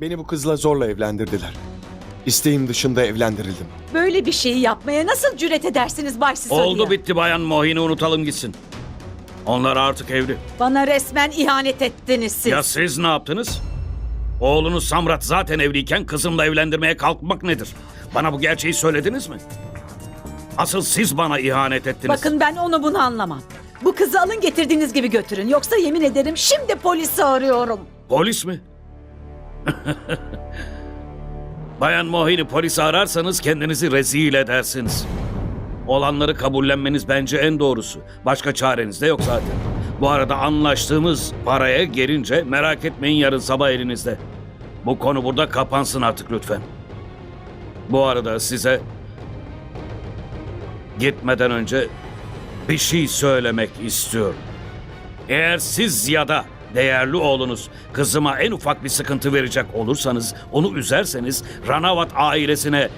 Beni bu kızla zorla evlendirdiler. İsteğim dışında evlendirildim. Böyle bir şeyi yapmaya nasıl cüret edersiniz Bay Sisodia? Oldu bitti bayan Mohin'i unutalım gitsin. Onlar artık evli. Bana resmen ihanet ettiniz siz. Ya siz ne yaptınız? Oğlunuz Samrat zaten evliyken kızımla evlendirmeye kalkmak nedir? Bana bu gerçeği söylediniz mi? Asıl siz bana ihanet ettiniz. Bakın ben onu bunu anlamam. Bu kızı alın getirdiğiniz gibi götürün. Yoksa yemin ederim şimdi polisi arıyorum. Polis mi? Bayan Mohin'i polise ararsanız kendinizi rezil edersiniz. Olanları kabullenmeniz bence en doğrusu. Başka çareniz de yok zaten. Bu arada anlaştığımız paraya gelince merak etmeyin yarın sabah elinizde. Bu konu burada kapansın artık lütfen. Bu arada size gitmeden önce bir şey söylemek istiyorum. Eğer siz ya da değerli oğlunuz kızıma en ufak bir sıkıntı verecek olursanız, onu üzerseniz Ranavat ailesine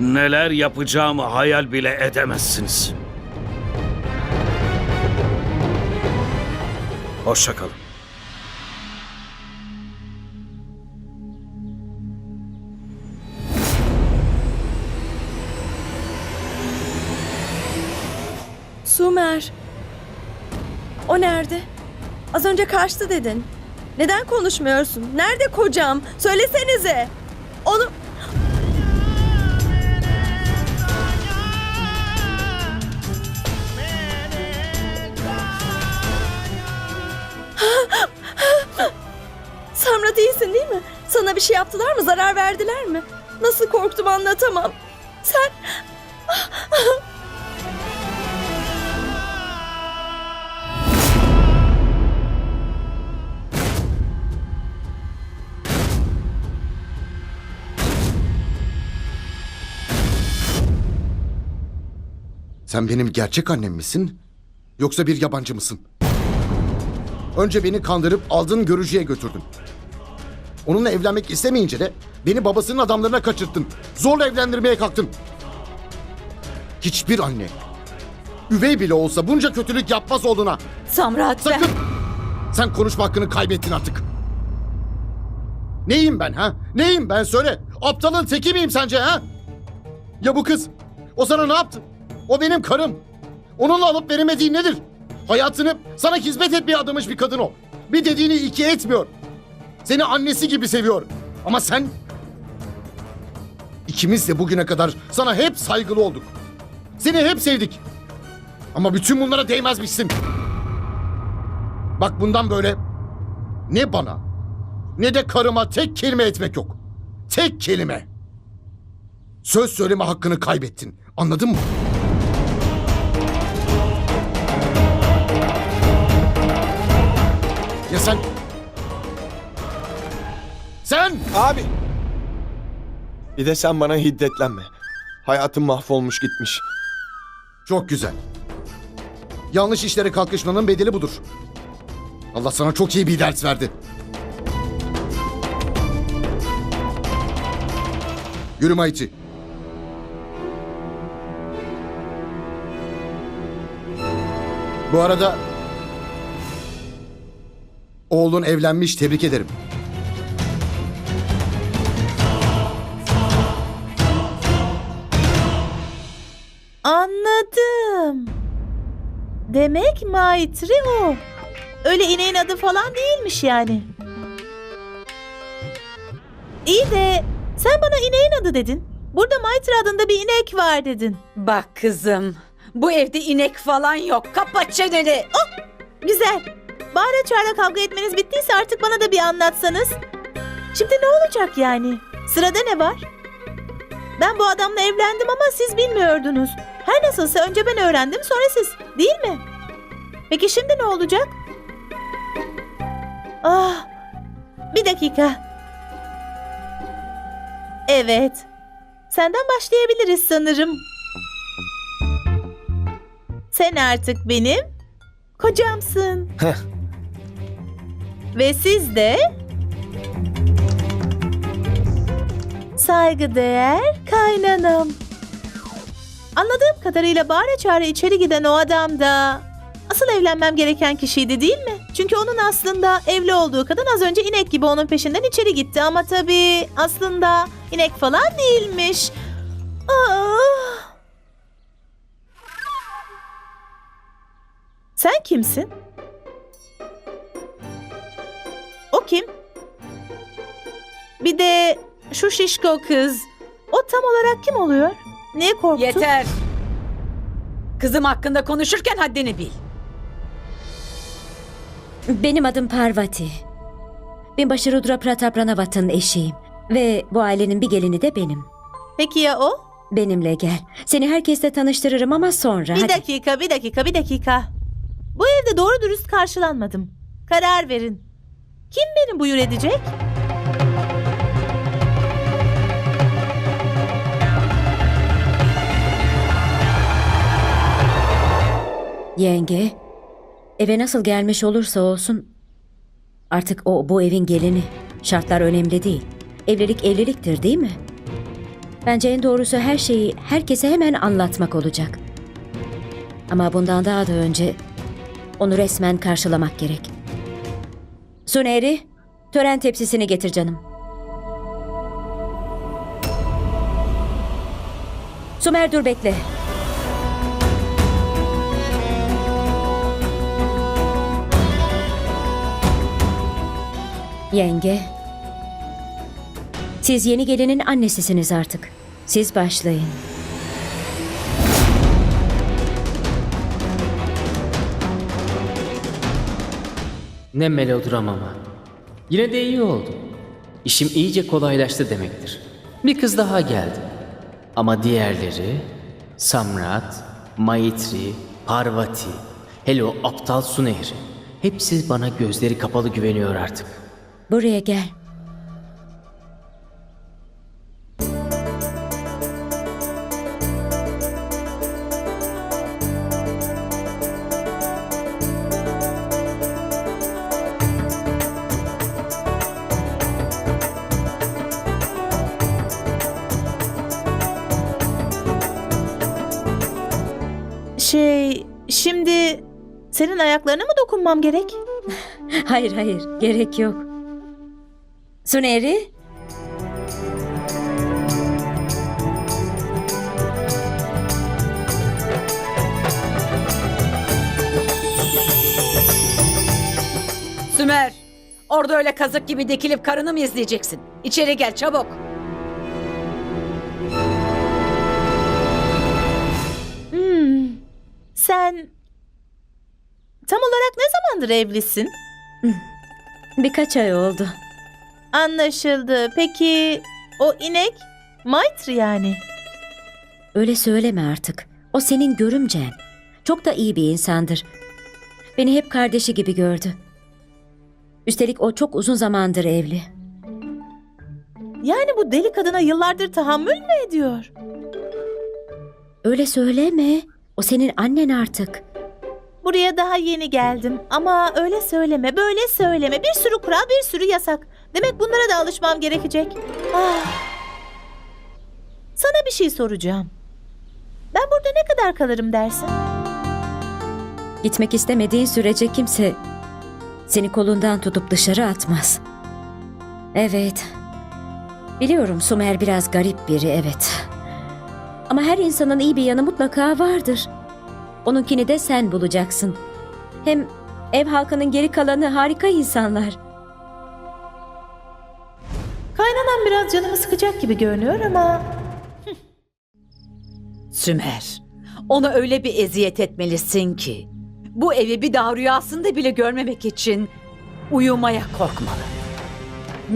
neler yapacağımı hayal bile edemezsiniz. Hoşçakalın. Sumer. O nerede? Az önce kaçtı dedin. Neden konuşmuyorsun? Nerede kocam? Söylesenize. Onu... Samrat iyisin değil mi? Sana bir şey yaptılar mı? Zarar verdiler mi? Nasıl korktum anlatamam. Sen... Sen benim gerçek annem misin? Yoksa bir yabancı mısın? Önce beni kandırıp aldın görücüye götürdün. Onunla evlenmek istemeyince de beni babasının adamlarına kaçırttın. Zorla evlendirmeye kalktın. Hiçbir anne, üvey bile olsa bunca kötülük yapmaz oğluna. Samrat ben... Sakın! Sen konuşma hakkını kaybettin artık. Neyim ben ha? Neyim ben söyle. Aptalın teki miyim sence ha? Ya bu kız? O sana ne yaptı? O benim karım. Onunla alıp veremediğin nedir? Hayatını sana hizmet etmeye adamış bir kadın o. Bir dediğini iki etmiyor. Seni annesi gibi seviyor. Ama sen... İkimiz de bugüne kadar sana hep saygılı olduk. Seni hep sevdik. Ama bütün bunlara değmezmişsin. Bak bundan böyle ne bana ne de karıma tek kelime etmek yok. Tek kelime. Söz söyleme hakkını kaybettin. Anladın mı? Ya sen... Sen! Abi! Bir de sen bana hiddetlenme. Hayatım mahvolmuş gitmiş. Çok güzel. Yanlış işlere kalkışmanın bedeli budur. Allah sana çok iyi bir ders verdi. Yürü Maiti. Bu arada oğlun evlenmiş tebrik ederim. Anladım. Demek Maitri o. Öyle ineğin adı falan değilmiş yani. İyi de sen bana ineğin adı dedin. Burada Maitri adında bir inek var dedin. Bak kızım. Bu evde inek falan yok. Kapat çeneni. Oh, güzel. Bağıra çağıra kavga etmeniz bittiyse artık bana da bir anlatsanız. Şimdi ne olacak yani? Sırada ne var? Ben bu adamla evlendim ama siz bilmiyordunuz. Her nasılsa önce ben öğrendim sonra siz. Değil mi? Peki şimdi ne olacak? Ah, bir dakika. Evet. Senden başlayabiliriz sanırım. Sen artık benim kocamsın. Heh. Ve siz de saygıdeğer kaynanam. Anladığım kadarıyla bağıra çağıra içeri giden o adam da asıl evlenmem gereken kişiydi değil mi? Çünkü onun aslında evli olduğu kadın az önce inek gibi onun peşinden içeri gitti. Ama tabii aslında inek falan değilmiş. Ah. Sen kimsin? Bir de şu şişko kız. O tam olarak kim oluyor? Niye korktun? Yeter. Kızım hakkında konuşurken haddini bil. Benim adım Parvati. Binbaşı Rudra Pratap Ranawat'ın eşiyim. Ve bu ailenin bir gelini de benim. Peki ya o? Benimle gel. Seni herkesle tanıştırırım ama sonra. Bir hadi. dakika, bir dakika, bir dakika. Bu evde doğru dürüst karşılanmadım. Karar verin. Kim beni buyur edecek? Yenge, eve nasıl gelmiş olursa olsun artık o bu evin gelini. Şartlar önemli değil. Evlilik evliliktir değil mi? Bence en doğrusu her şeyi herkese hemen anlatmak olacak. Ama bundan daha da önce onu resmen karşılamak gerek. Suneri, tören tepsisini getir canım. Sumer dur bekle. Yenge. Siz yeni gelinin annesisiniz artık. Siz başlayın. Ne melodram ama. Yine de iyi oldu. İşim iyice kolaylaştı demektir. Bir kız daha geldi. Ama diğerleri Samrat, Maitri, Parvati, hele o aptal su nehri. Hepsi bana gözleri kapalı güveniyor artık. Buraya gel. Şey, şimdi senin ayaklarına mı dokunmam gerek? Hayır hayır gerek yok. Suneri. Sümer. Orada öyle kazık gibi dikilip karını mı izleyeceksin? İçeri gel çabuk. Hmm. Sen tam olarak ne zamandır evlisin? Birkaç ay oldu. Anlaşıldı. Peki o inek? Maitri yani. Öyle söyleme artık. O senin görümcen. Çok da iyi bir insandır. Beni hep kardeşi gibi gördü. Üstelik o çok uzun zamandır evli. Yani bu deli kadına yıllardır tahammül mü ediyor? Öyle söyleme. O senin annen artık. Buraya daha yeni geldim ama öyle söyleme, böyle söyleme. Bir sürü kural, bir sürü yasak. Demek bunlara da alışmam gerekecek. Ah. Sana bir şey soracağım. Ben burada ne kadar kalırım dersin? Gitmek istemediğin sürece kimse seni kolundan tutup dışarı atmaz. Evet. Biliyorum Sumer biraz garip biri evet. Ama her insanın iyi bir yanı mutlaka vardır. Onunkini de sen bulacaksın. Hem ev halkının geri kalanı harika insanlar. Kaynanan biraz canımı sıkacak gibi görünüyor ama... Sümer. Ona öyle bir eziyet etmelisin ki. Bu evi bir daha rüyasında bile görmemek için uyumaya korkmalı.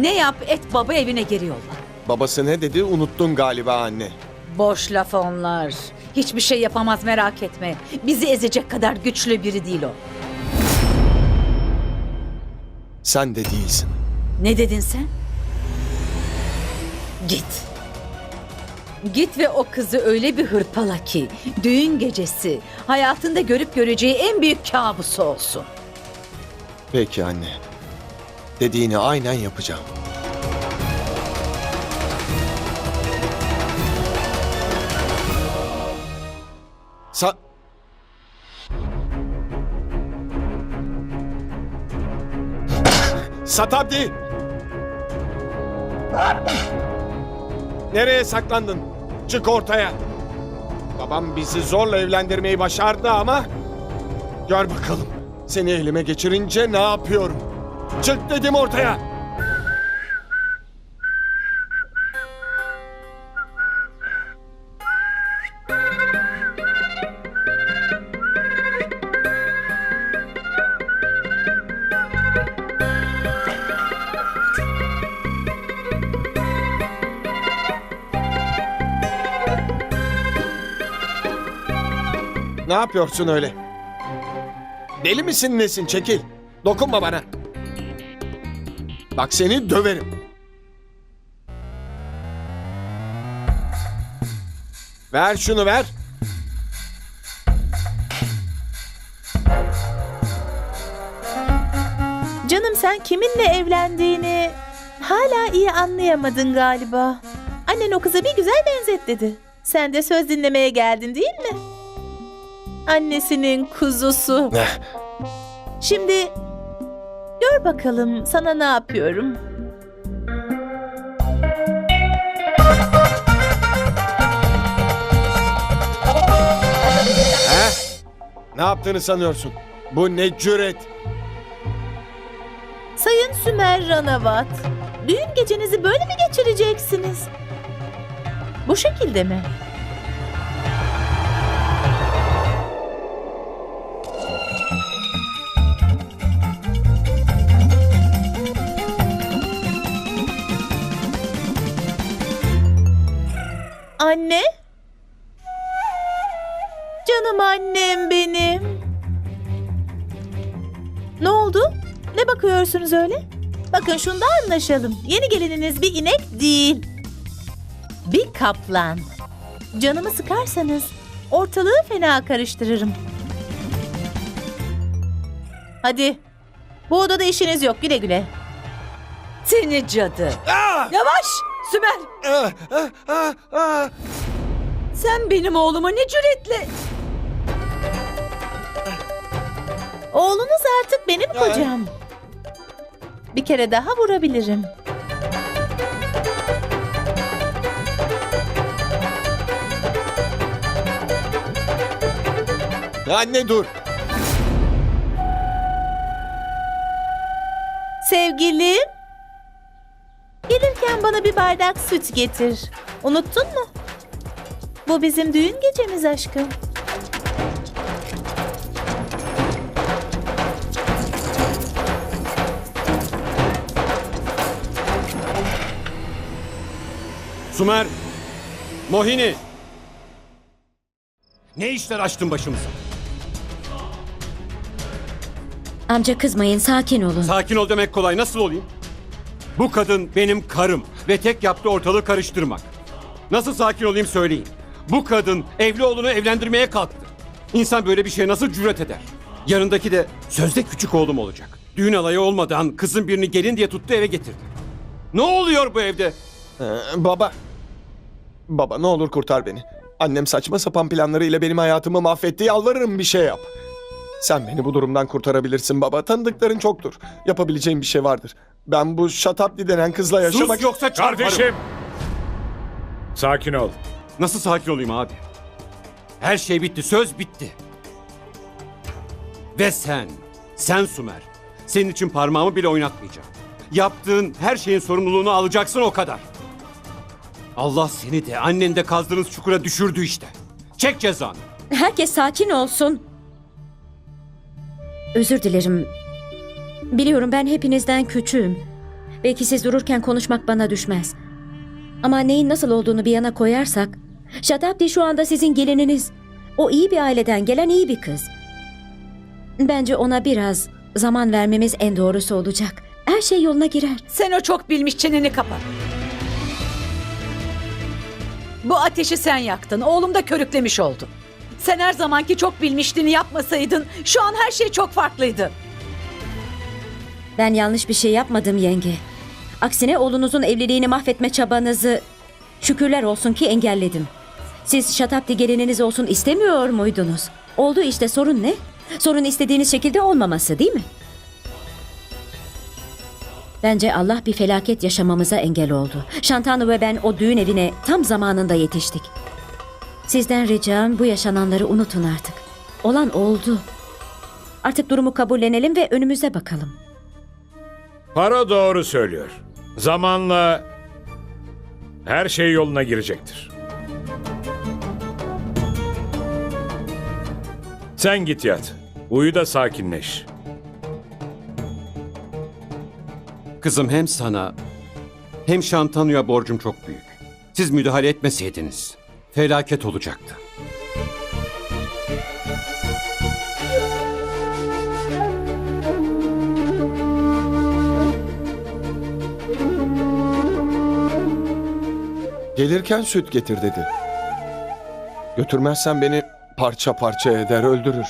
Ne yap et baba evine geri yolla. Babası ne dedi unuttun galiba anne. Boş laf onlar. Hiçbir şey yapamaz merak etme. Bizi ezecek kadar güçlü biri değil o. Sen de değilsin. Ne dedin sen? Git. Git ve o kızı öyle bir hırpala ki düğün gecesi hayatında görüp göreceği en büyük kabusu olsun. Peki anne. Dediğini aynen yapacağım. Sa... Satabdi! Nereye saklandın? Çık ortaya. Babam bizi zorla evlendirmeyi başardı ama... Gör bakalım. Seni elime geçirince ne yapıyorum? Çık dedim ortaya. Ne yapıyorsun öyle? Deli misin nesin? Çekil. Dokunma bana. Bak seni döverim. Ver şunu ver. Canım sen kiminle evlendiğini hala iyi anlayamadın galiba. Annen o kıza bir güzel benzet dedi. Sen de söz dinlemeye geldin değil mi? Annesinin kuzusu. Şimdi gör bakalım sana ne yapıyorum. He? Ne yaptığını sanıyorsun? Bu ne cüret? Sayın Sümer Ranavat, düğün gecenizi böyle mi geçireceksiniz? Bu şekilde mi? Anne? Canım annem benim. Ne oldu? Ne bakıyorsunuz öyle? Bakın şunda anlaşalım. Yeni gelininiz bir inek değil. Bir kaplan. Canımı sıkarsanız ortalığı fena karıştırırım. Hadi. Bu odada işiniz yok. Güle güle. Seni cadı. Ah! Yavaş Sümer. Ah, ah, ah, ah. Sen benim oğluma ne cüretle... Oğlunuz artık benim kocam. Bir kere daha vurabilirim. Anne dur. Sevgilim. Gelirken bana bir bardak süt getir. Unuttun mu? Bu bizim düğün gecemiz aşkım. Sumer! Mohini! Ne işler açtın başımıza? Amca kızmayın sakin olun. Sakin ol demek kolay. Nasıl olayım? Bu kadın benim karım ve tek yaptığı ortalığı karıştırmak. Nasıl sakin olayım söyleyin. Bu kadın evli oğlunu evlendirmeye kalktı. İnsan böyle bir şeye nasıl cüret eder? Yanındaki de sözde küçük oğlum olacak. Düğün alayı olmadan kızın birini gelin diye tuttu eve getirdi. Ne oluyor bu evde? Ee, baba. Baba ne olur kurtar beni. Annem saçma sapan planlarıyla benim hayatımı mahvetti. Yalvarırım bir şey yap. Sen beni bu durumdan kurtarabilirsin baba. Tanıdıkların çoktur. Yapabileceğim bir şey vardır. Ben bu Şatapli denen kızla yaşamak... Sus yoksa çarparım. Kardeşim! Sakin ol. Nasıl sakin olayım abi? Her şey bitti, söz bitti. Ve sen, sen Sümer, senin için parmağımı bile oynatmayacağım. Yaptığın her şeyin sorumluluğunu alacaksın o kadar. Allah seni de annen de kazdığınız çukura düşürdü işte. Çek cezanı. Herkes sakin olsun. Özür dilerim. Biliyorum ben hepinizden küçüğüm. Belki siz dururken konuşmak bana düşmez. Ama neyin nasıl olduğunu bir yana koyarsak... Şatabdi şu anda sizin gelininiz. O iyi bir aileden gelen iyi bir kız. Bence ona biraz zaman vermemiz en doğrusu olacak. Her şey yoluna girer. Sen o çok bilmiş çeneni kapa. Bu ateşi sen yaktın. Oğlum da körüklemiş oldu. Sen her zamanki çok bilmişliğini yapmasaydın şu an her şey çok farklıydı. Ben yanlış bir şey yapmadım yenge. Aksine oğlunuzun evliliğini mahvetme çabanızı şükürler olsun ki engelledim. Siz Şatapti gelininiz olsun istemiyor muydunuz? Oldu işte sorun ne? Sorun istediğiniz şekilde olmaması değil mi? Bence Allah bir felaket yaşamamıza engel oldu. Şantanu ve ben o düğün evine tam zamanında yetiştik. Sizden ricam bu yaşananları unutun artık. Olan oldu. Artık durumu kabullenelim ve önümüze bakalım. Para doğru söylüyor. Zamanla her şey yoluna girecektir. Sen git yat. Uyu da sakinleş. Kızım hem sana hem Şantanu'ya borcum çok büyük. Siz müdahale etmeseydiniz felaket olacaktı. Gelirken süt getir dedi. Götürmezsen beni parça parça eder öldürür.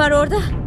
Var orada?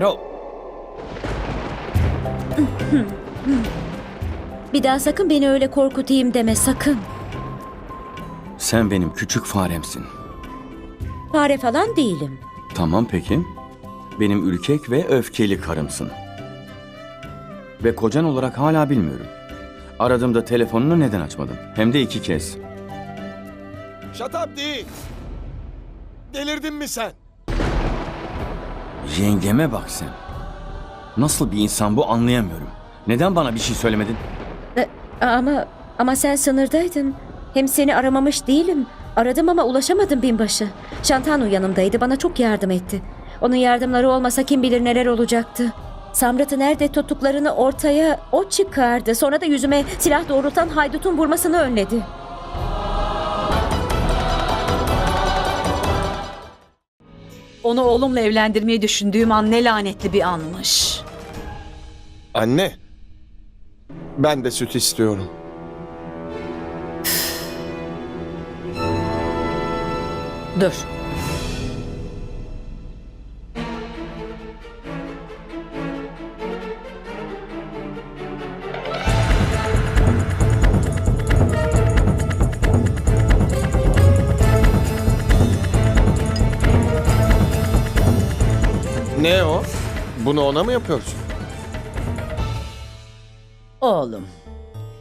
Para... Bir daha sakın beni öyle korkutayım deme sakın. Sen benim küçük faremsin. Fare falan değilim. Tamam peki. Benim ürkek ve öfkeli karımsın. Ve kocan olarak hala bilmiyorum. Aradığımda telefonunu neden açmadın? Hem de iki kez. Shut up değil. Delirdin mi sen? Yengeme bak sen. Nasıl bir insan bu anlayamıyorum. Neden bana bir şey söylemedin? E, ama ama sen sınırdaydın. Hem seni aramamış değilim. Aradım ama ulaşamadım binbaşı. Şantanu yanımdaydı. Bana çok yardım etti. Onun yardımları olmasa kim bilir neler olacaktı. Samrat'ı nerede tuttuklarını ortaya o çıkardı. Sonra da yüzüme silah doğrultan haydutun vurmasını önledi. Onu oğlumla evlendirmeyi düşündüğüm an ne lanetli bir anmış. Anne. Ben de süt istiyorum. Dur. Bunu ona mı yapıyorsun? Oğlum,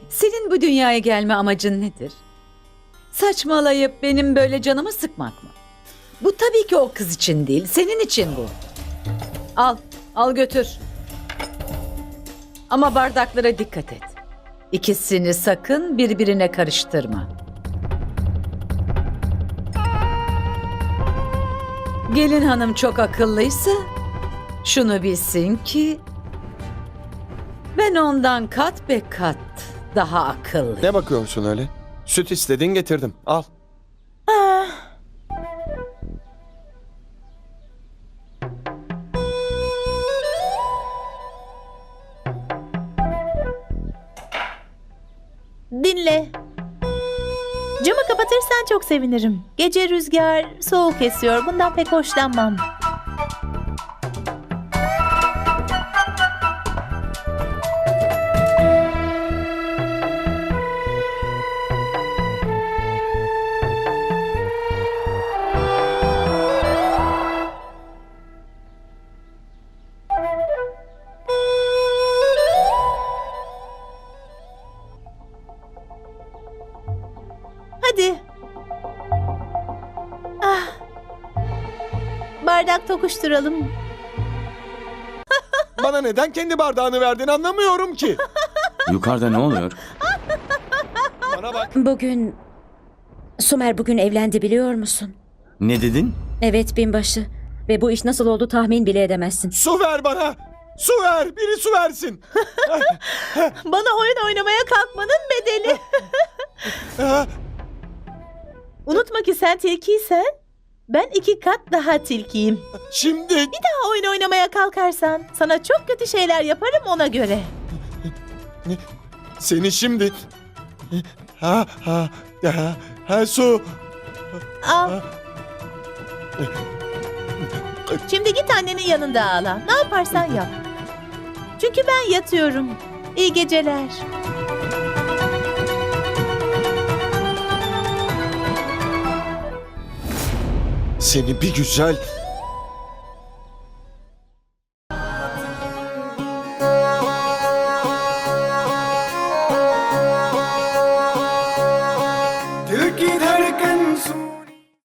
senin bu dünyaya gelme amacın nedir? Saçmalayıp benim böyle canımı sıkmak mı? Bu tabii ki o kız için değil, senin için bu. Al, al götür. Ama bardaklara dikkat et. İkisini sakın birbirine karıştırma. Gelin hanım çok akıllıysa şunu bilsin ki ben ondan kat be kat daha akıllı. Ne bakıyorsun öyle? Süt istedin getirdim. Al. Dinle. Camı kapatırsan çok sevinirim. Gece rüzgar soğuk esiyor. Bundan pek hoşlanmam. Hadi. Ah, bardak tokuşturalım. Bana neden kendi bardağını verdin anlamıyorum ki. Yukarıda ne oluyor? Bana bak. Bugün... Sumer bugün evlendi biliyor musun? Ne dedin? Evet binbaşı. Ve bu iş nasıl oldu tahmin bile edemezsin. Su ver bana. Su ver. Biri su versin. Bana oyun oynamaya kalkmanın bedeli. Unutma ki sen tilkiysen ben iki kat daha tilkiyim. Şimdi Daha oyun oynamaya kalkarsan sana çok kötü şeyler yaparım ona göre. seni şimdi... Ha ha ha, ha su. Al. Şimdi git annenin yanında ağla. Ne yaparsan yap. Çünkü ben yatıyorum. İyi geceler. Seni bir güzel...